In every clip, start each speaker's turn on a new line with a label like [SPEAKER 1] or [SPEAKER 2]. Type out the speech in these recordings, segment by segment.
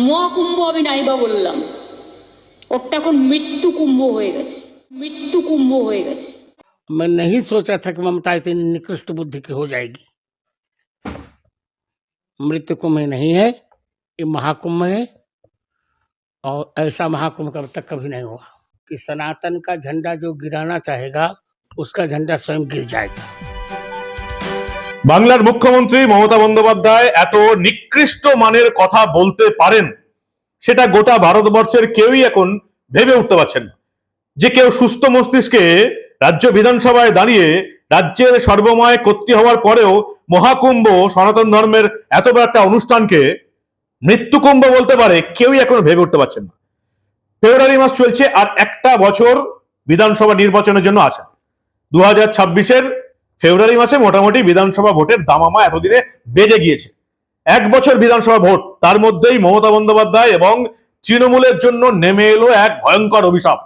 [SPEAKER 1] মহাকুম্ভ আমি নাইবা বললাম ওরটা এখন মৃত্যু কুম্ভ হয়ে গেছে মৃত্যু কুম্ভ হয়ে গেছে
[SPEAKER 2] मैं नहीं सोचा था कि ममता इतनी निकृष्ट बुद्धि की हो जाएगी मृत्यु कुंभ नहीं है ये महाकुंभ है और ऐसा महाकुंभ कब तक कभी नहीं हुआ कि सनातन का झंडा जो गिराना चाहेगा उसका झंडा स्वयं गिर जाएगा
[SPEAKER 3] বাংলার মুখ্যমন্ত্রী মমতা বন্দ্যোপাধ্যায় এত নিকৃষ্ট মানের কথা বলতে পারেন, সেটা গোটা ভারতবর্ষের কেউই এখন ভেবে উঠতে পারছেন না। যে কেউ সুস্থ মস্তিষ্কে রাজ্য বিধানসভায় দাঁড়িয়ে রাজ্যের সর্বময় কর্তৃ হওয়ার পরেও মহাকুম্ভ, সনাতন ধর্মের এত বড় একটা অনুষ্ঠানকে মৃত্যুকুম্ভ বলতে পারে, কেউই এখন ভেবে উঠতে পারছেন না। ফেব্রুয়ারি মাস চলছে আর একটা বছর বিধানসভা নির্বাচনের জন্য আছে। দু হাজার ছাব্বিশের ফেব্রুয়ারি মাসে মোটামুটি বিধানসভা ভোটের দামামা এতদিনে বেজে গিয়েছে। এক বছর বিধানসভা ভোট, তার মধ্যেই মমতা বন্দ্যোপাধ্যায় এবং তৃণমূলের জন্য নেমে এলো এক ভয়ঙ্কর অভিশাপ।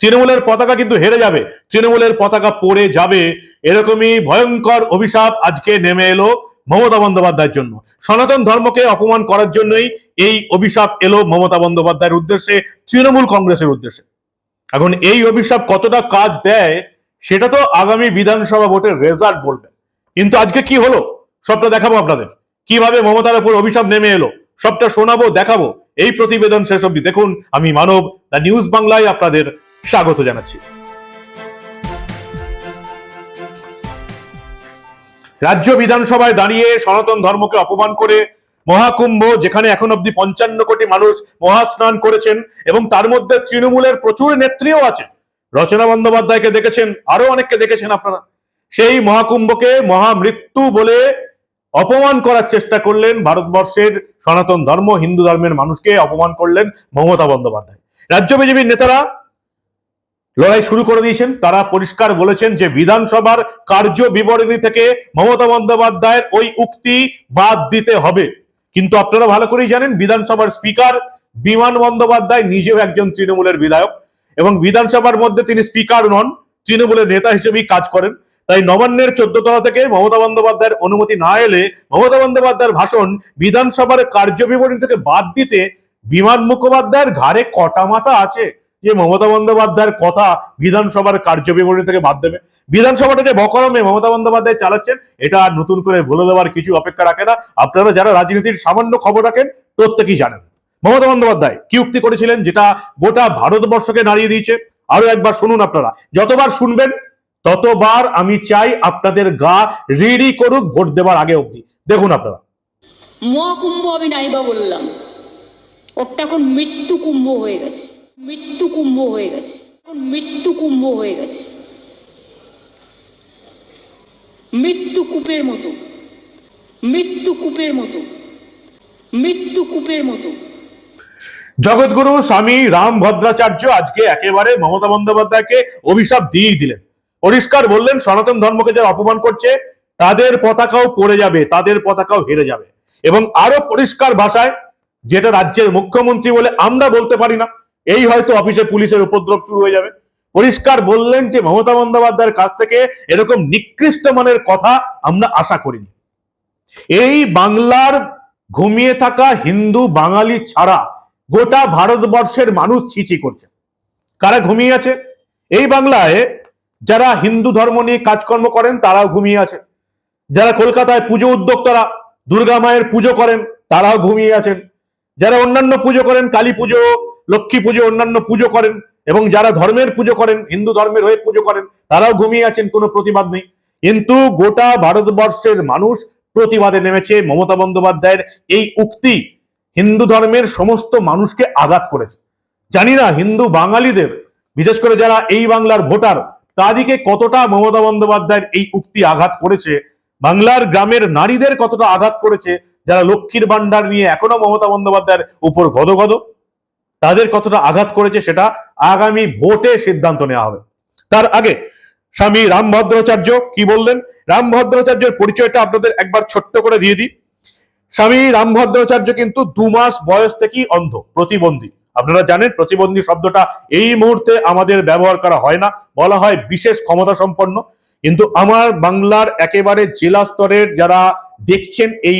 [SPEAKER 3] তৃণমূলের পতাকা কিন্তু হেরে যাবে, তৃণমূলের পতাকা পড়ে যাবে, এরকমই ভয়ঙ্কর অভিশাপ আজকে নেমে এলো মমতা বন্দ্যোপাধ্যায়ের জন্য। সনাতন ধর্মকে অপমান করার জন্যই এই অভিশাপ এলো মমতা বন্দ্যোপাধ্যায়ের উদ্দেশ্যে, তৃণমূল কংগ্রেসের উদ্দেশ্যে। এখন এই অভিশাপ কতটা কাজ দেয় সেটা তো আগামী বিধানসভা ভোটের রেজাল্ট বলবে। কিন্তু আজকে কি হলো? সবটা দেখাবো আপনাদের। কীভাবে মমতার উপর অভিশাপ নেমে এলো? সবটা শোনাবো, দেখাবো। এই প্রতিবেদন শেষ অব্দি দেখুন। আমি মানব, দ্য নিউজ বাংলায় আপনাদের স্বাগত জানাচ্ছি। রাজ্য বিধানসভায় দাঁড়িয়ে সনাতন ধর্মকে অপমান করে মহাকুম্ভ, যেখানে এখন অব্দি পঞ্চান্ন কোটি মানুষ মহাস্নান করেছেন এবং তার মধ্যে তৃণমূলের প্রচুর নেত্রীও আছে রচনা বন্দ্যোপাধ্যায়কে দেখেছেন, আরও অনেককে দেখেছেন আপনারা। সেই মহাকুম্ভকে মহামৃত্যু বলে অপমান করার চেষ্টা করলেন ভারতবর্ষের সনাতন ধর্ম, হিন্দু ধর্মের মানুষকে অপমান করলেন মমতা বন্দ্যোপাধ্যায়। রাজ্য বিজেপির নেতারা লড়াই শুরু করে দিয়েছেন। তারা পরিষ্কার বলেছেন যে বিধানসভার কার্য বিবরণী থেকে মমতা বন্দ্যোপাধ্যায়ের ওই উক্তি বাদ দিতে হবে। কিন্তু আপনারা ভালো করেই জানেন, বিধানসভার স্পিকার বিমান বন্দ্যোপাধ্যায় নিজেও একজন তৃণমূলের বিধায়ক। এবং বিধানসভার মধ্যে তিনি স্পিকার নন, তৃণমূলের নেতা হিসেবেই কাজ করেন। তাই নবান্নের চোদ্দ তলা থেকে মমতা বন্দ্যোপাধ্যায়ের অনুমতি না এলে মমতা বন্দ্যোপাধ্যায়ের ভাষণ বিধানসভার কার্য বিবরণী থেকে বাদ দিতে বিমান মুখোপাধ্যায়ের ঘাড়ে কটা মাথা আছে যে মমতা বন্দ্যোপাধ্যায়ের কথা বিধানসভার কার্য বিবরণী থেকে বাদ দেবে। বিধানসভাটা যে বকরমে মমতা বন্দ্যোপাধ্যায় চালাচ্ছেন, এটা আর নতুন করে বলে দেওয়ার কিছু অপেক্ষা রাখে না। আপনারা যারা রাজনীতির সামান্য খবর রাখেন, প্রত্যেকেই জানেন। মমতা বন্দ্যোপাধ্যায় কি উক্তি করেছিলেন যেটা গোটা ভারতবর্ষকে নাড়িয়ে দিয়েছে? আরও একবার শুনুন আপনারা। যতবার শুনবেন, ততবার আমি চাই আপনাদের গা রিডি করুক ভোট দেওয়ার আগে অবধি। দেখুন আপনারা।
[SPEAKER 1] মহাকুম্ভ আমি নাইবা বললাম। ওরটা এখন মৃত্যু কুম্ভ হয়ে গেছে। মৃত্যু কুম্ভ হয়ে গেছে। মৃত্যু কুম্ভ হয়ে গেছে। মৃত্যু কূপের মতো। মৃত্যু কূপের মতো। মৃত্যু কূপের মতো।
[SPEAKER 3] জগৎগুরু স্বামী রাম ভদ্রাচার্য আজকে একেবারে মমতা বন্দ্যোপাধ্যায়কে অভিশাপ দিয়েই দিলেন। পরিষ্কার বললেন, সনাতন ধর্মকে যারা অপমান করছে, তাদের পতাকাও পড়ে যাবে, তাদের পতাকাও হেরে যাবে। এবং আরও পরিষ্কার ভাষায়, যেটা রাজ্যের মুখ্যমন্ত্রী বলে আমরা বলতে পারি না, এই হয়তো অফিসে পুলিশের উপদ্রব শুরু হয়ে যাবে। পরিষ্কার বললেন যে, মমতা বন্দ্যোপাধ্যায়ের কাছ থেকে এরকম নিকৃষ্ট মানের কথা আমরা আশা করিনি। এই বাংলার ঘুমিয়ে থাকা হিন্দু বাঙালি ছাড়া গোটা ভারতবর্ষের মানুষ ছিচি করছে। কারা ঘুমিয়ে আছে? এই বাংলায় যারা হিন্দু ধর্ম নিয়ে কাজকর্ম করেন, তারাও ঘুমিয়ে আছে। যারা কলকাতায় পুজো উদ্যোক্তারা দুর্গা মায়ের পুজো করেন, তারাও ঘুমিয়ে আছেন। যারা অন্যান্য পুজো করেন, কালী পুজো, লক্ষ্মী পুজো, অন্যান্য পুজো করেন, এবং যারা ধর্মের পুজো করেন, হিন্দু ধর্মের হয়ে পুজো করেন, তারাও ঘুমিয়ে আছেন, কোনো প্রতিবাদ নেই। কিন্তু গোটা ভারতবর্ষের মানুষ প্রতিবাদে নেমেছে মমতা বন্দ্যোপাধ্যায়ের এই উক্তি। হিন্দু ধর্মের সমস্ত মানুষকে আঘাত করেছে। জানি না হিন্দু বাঙালিদের, বিশেষ করে যারা এই বাংলার ভোটার তাদিকে কতটা মমতা বন্দ্যোপাধ্যায়ের এই উক্তি আঘাত করেছে, বাংলার গ্রামের নারীদের কতটা আঘাত করেছে, যারা লক্ষ্মীর ভান্ডার নিয়ে এখনও মমতা বন্দ্যোপাধ্যায়ের উপর গদগদ তাদের কতটা আঘাত করেছে সেটা আগামী ভোটে সিদ্ধান্ত নেওয়া হবে। তার আগে স্বামী রামভদ্রাচার্য কি বললেন? রামভদ্রাচার্যের পরিচয়টা আপনাদের একবার ছোট্ট করে দিয়ে দিই। স্বামী রামভদ্রাচার্য কিন্তু দু মাস বয়স থেকেই অন্ধ, প্রতিবন্ধী। আপনারা জানেন, প্রতিবন্ধী শব্দটা এই মুহূর্তে আমাদের ব্যবহার করা হয় না, বলা হয় বিশেষ ক্ষমতা সম্পন্ন কিন্তু আমার বাংলার একেবারে জেলা স্তরের যারা দেখছেন, এই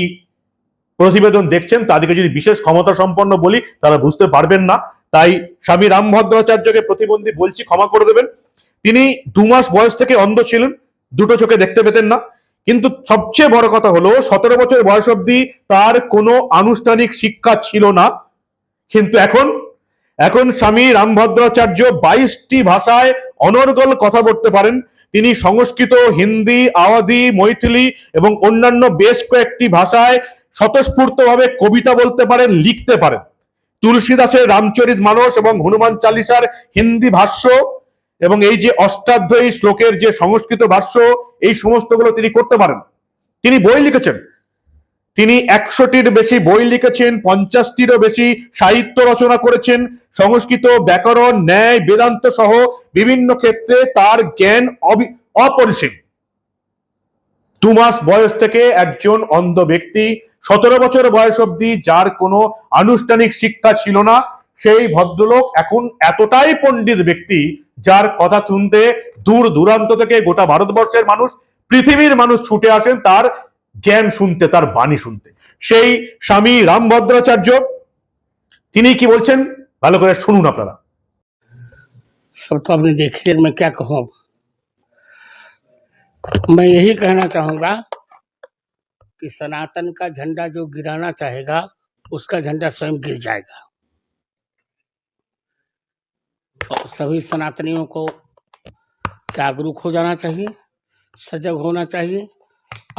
[SPEAKER 3] প্রতিবেদন দেখছেন, তাদেরকে যদি বিশেষ ক্ষমতা সম্পন্ন বলি, তারা বুঝতে পারবেন না। তাই স্বামী রামভদ্রাচার্যকে প্রতিবন্ধী বলছি, ক্ষমা করে দেবেন। তিনি দু মাস বয়স থেকে অন্ধ ছিলেন, দুটো চোখে দেখতে পেতেন না। কিন্তু সবচেয়ে বড় কথা হলো, সতেরো বছর বয়স অবধি তার কোনো আনুষ্ঠানিক শিক্ষা ছিল না। কিন্তু এখন এখন স্বামী রামভদ্রাচার্য বাইশটি ভাষায় অনর্গল কথা বলতে পারেন। তিনি সংস্কৃত, হিন্দি আওয়াধি মৈথিলি এবং অন্যান্য বেশ কয়েকটি ভাষায় স্বতঃস্ফূর্তভাবে কবিতা বলতে পারেন, লিখতে পারেন। তুলসীদাসের রামচরিত মানস এবং হনুমান চালিসার হিন্দি ভাষ্য এবং এই যে অষ্টাধ্যায়ী শ্লোকের যে সংস্কৃত ভাষ্য, এই সমস্তগুলো তিনি করতে পারেন। তিনি বই লিখেছেন। তিনি একশোটির বেশি বই লিখেছেন, পঞ্চাশটিরও বেশি সাহিত্য রচনা করেছেন। সংস্কৃত ব্যাকরণ, ন্যায়, বেদান্ত সহ বিভিন্ন ক্ষেত্রে তার জ্ঞান অপরিসীম। দু মাস বয়স থেকে একজন অন্ধ ব্যক্তি, সতেরো বছর বয়স অবধি যার কোনো আনুষ্ঠানিক শিক্ষা ছিল না, সেই ভদ্রলোক এখন এতটাই পণ্ডিত ব্যক্তি যার কথা শুনতে দূর দূরান্ত থেকে গোটা ভারতবর্ষের মানুষ পৃথিবীর মানুষ ছুটে আসেন তার জ্ঞান শুনতে তার বাণী শুনতে সেই স্বামী রামভদ্রাচার্য তিনি কি বলছেন ভালো করে শুনুন আপনারা
[SPEAKER 2] सब तो आपने देख लिया मैं क्या कहूँ अब मैं यही कहना चाहूंगा कि सनातन का झंडा जो गिराना चाहेगा उसका झंडा स्वयं गिर जाएगा और सभी सनातनियों को जागरूक हो जाना चाहिए सजग होना चाहिए।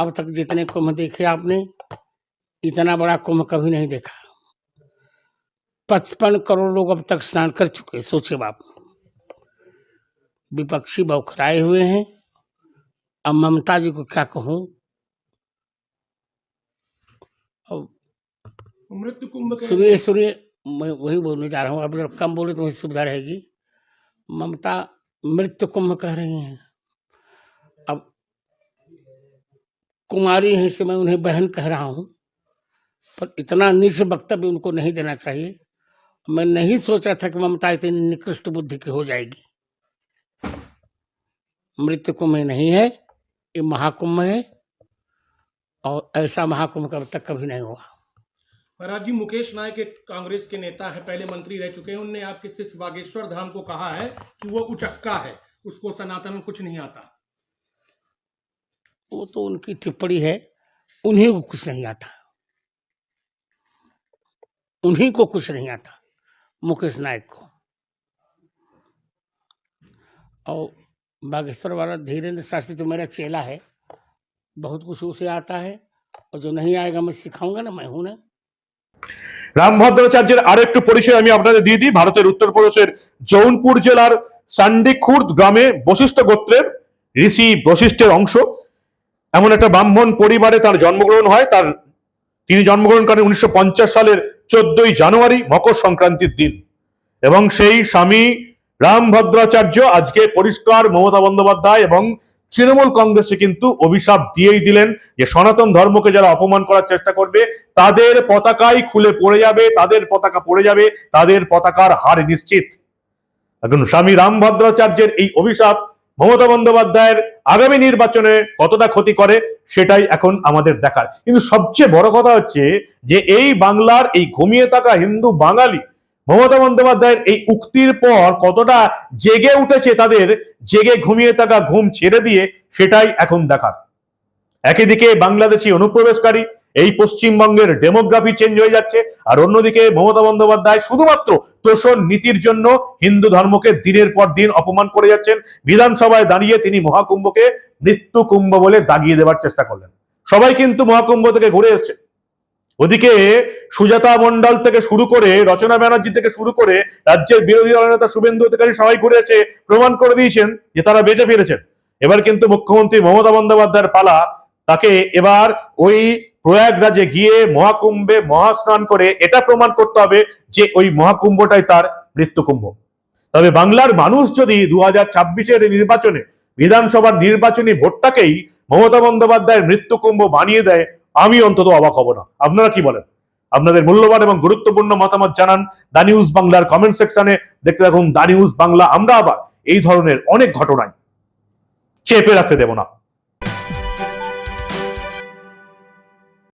[SPEAKER 2] अब तक जितने कुंभ देखे आपने इतना बड़ा कुंभ कभी नहीं देखा। पचपन करोड़ लोग अब तक स्नान कर चुके सोचे बाप। विपक्षी बौखलाए हुए हैं। अब ममता जी को क्या कहूँ?
[SPEAKER 4] मृत्यु कुंभ के
[SPEAKER 2] सुनिए सुनिए मैं वही बोलने जा रहा हूँ। अब जब कम बोले तो वही सुविधा रहेगी। ममता मृत्यु कुंभ कह रही हैं। अब कुमारी है से मैं उन्हें बहन कह रहा हूँ। पर इतना निज वक्तव्य उनको नहीं देना चाहिए। मैं नहीं सोचा था कि ममता इतनी निकृष्ट बुद्धि की हो जाएगी। मृत्यु कुंभ नहीं है, ये महाकुंभ है, और ऐसा महाकुंभ कब तक कभी नहीं हुआ।
[SPEAKER 4] महाराज जी, मुकेश नायक एक कांग्रेस के नेता है, पहले मंत्री रह चुके हैं। उनने आपके शिष्य बागेश्वर धाम को कहा है कि वो उचक्का है, उसको सनातन कुछ नहीं आता।
[SPEAKER 2] वो तो उनकी टिप्पणी है, उन्हीं को कुछ नहीं आता। उन्हीं को कुछ नहीं आता, मुकेश नायक को। और बागेश्वर वाला धीरेन्द्र शास्त्री तो मेरा चेला है, बहुत कुछ उसे आता है, और जो नहीं आएगा मैं सिखाऊँगा ना, मैं हूँ ना।
[SPEAKER 3] রামভদ্রাচার্যের আরও একটু পরিচয় আমি আপনাদের দিয়ে দিই। ভারতের উত্তরপ্রদেশের জৌনপুর জেলার সান্ডিখুর্দ গ্রামে বশিষ্ঠ গোত্রের ঋষি বশিষ্ঠের অংশ। এমন একটা ব্রাহ্মণ পরিবারে তার জন্মগ্রহণ হয়। তার, তিনি জন্মগ্রহণ করেন উনিশশো পঞ্চাশ সালের চোদ্দই জানুয়ারি, মকর সংক্রান্তির দিন। এবং সেই স্বামী রামভদ্রাচার্য আজকে পরিষ্কার মমতা বন্দ্যোপাধ্যায় এবং তৃণমূল কংগ্রেসে কিন্তু অভিশাপ দিয়েই দিলেন যে সনাতন ধর্মকে যারা অপমান করার চেষ্টা করবে, তাদের পতাকাই খুলে পড়ে যাবে, তাদের পতাকা পড়ে যাবে, তাদের পতাকার হার নিশ্চিত। এখন স্বামী রামভদ্রাচার্যের এই অভিশাপ মমতা বন্দ্যোপাধ্যায়ের আগামী নির্বাচনে কতটা ক্ষতি করে সেটাই এখন আমাদের দেখার। কিন্তু সবচেয়ে বড় কথা হচ্ছে যে এই বাংলার এই ঘুমিয়ে থাকা হিন্দু বাঙালি মমতা বন্দ্যোপাধ্যায়ের এই উক্তির পর কতটা জেগে উঠেছে তাদের, জেগে ঘুমিয়ে থাকা ঘুম ছেড়ে দিয়ে সেটাই এখন দেখার। একই দিকে বাংলাদেশি অনুপ্রবেশকারী, এই পশ্চিমবঙ্গের ডেমোগ্রাফি চেঞ্জ হয়ে যাচ্ছে, আর অন্যদিকে মমতা বন্দ্যোপাধ্যায় শুধুমাত্র তোষণ নীতির জন্য হিন্দু ধর্মকে দিনের পর দিন অপমান করে যাচ্ছেন। বিধানসভায় দাঁড়িয়ে তিনি মহাকুম্ভকে মৃত্যু কুম্ভ বলে দাগিয়ে দেওয়ার চেষ্টা করলেন। সবাই কিন্তু মহাকুম্ভ থেকে ঘুরে এসছে। ওদিকে সুজাতা মন্ডল থেকে শুরু করে রচনা ব্যানার্জি থেকে শুরু করে রাজ্যের বিরোধী দলনেতা শুভেন্দু অধিকারী সবাই ঘুরে এসে প্রমাণ করে দিয়েছেন যে তারা বেঁচে ফিরেছেন। এবার কিন্তু মুখ্যমন্ত্রী মমতা বন্দ্যোপাধ্যায়ের পালা, তাকে এবার ওই প্রয়াগরাজে গিয়ে মহাকুম্ভে মহাস্নান করে এটা প্রমাণ করতে হবে যে ওই মহাকুম্ভটাই তার মৃত্যুকুম্ভ। তবে বাংলার মানুষ যদি দু হাজার ছাব্বিশের নির্বাচনে বিধানসভার নির্বাচনী ভোটটাকেই মমতা বন্দ্যোপাধ্যায়ের মৃত্যুকুম্ভ বানিয়ে দেয় আমি অন্তত অবাক হব না। আপনারা কি বলেন? আপনাদের মূল্যবান এবং গুরুত্বপূর্ণ মতামত জানান দা নিউজ বাংলার কমেন্ট সেকশনে। দেখতে থাকুন দা নিউজ বাংলা। আমরা আবার এই ধরনের অনেক ঘটনায় চেপে রাখতে দেব না।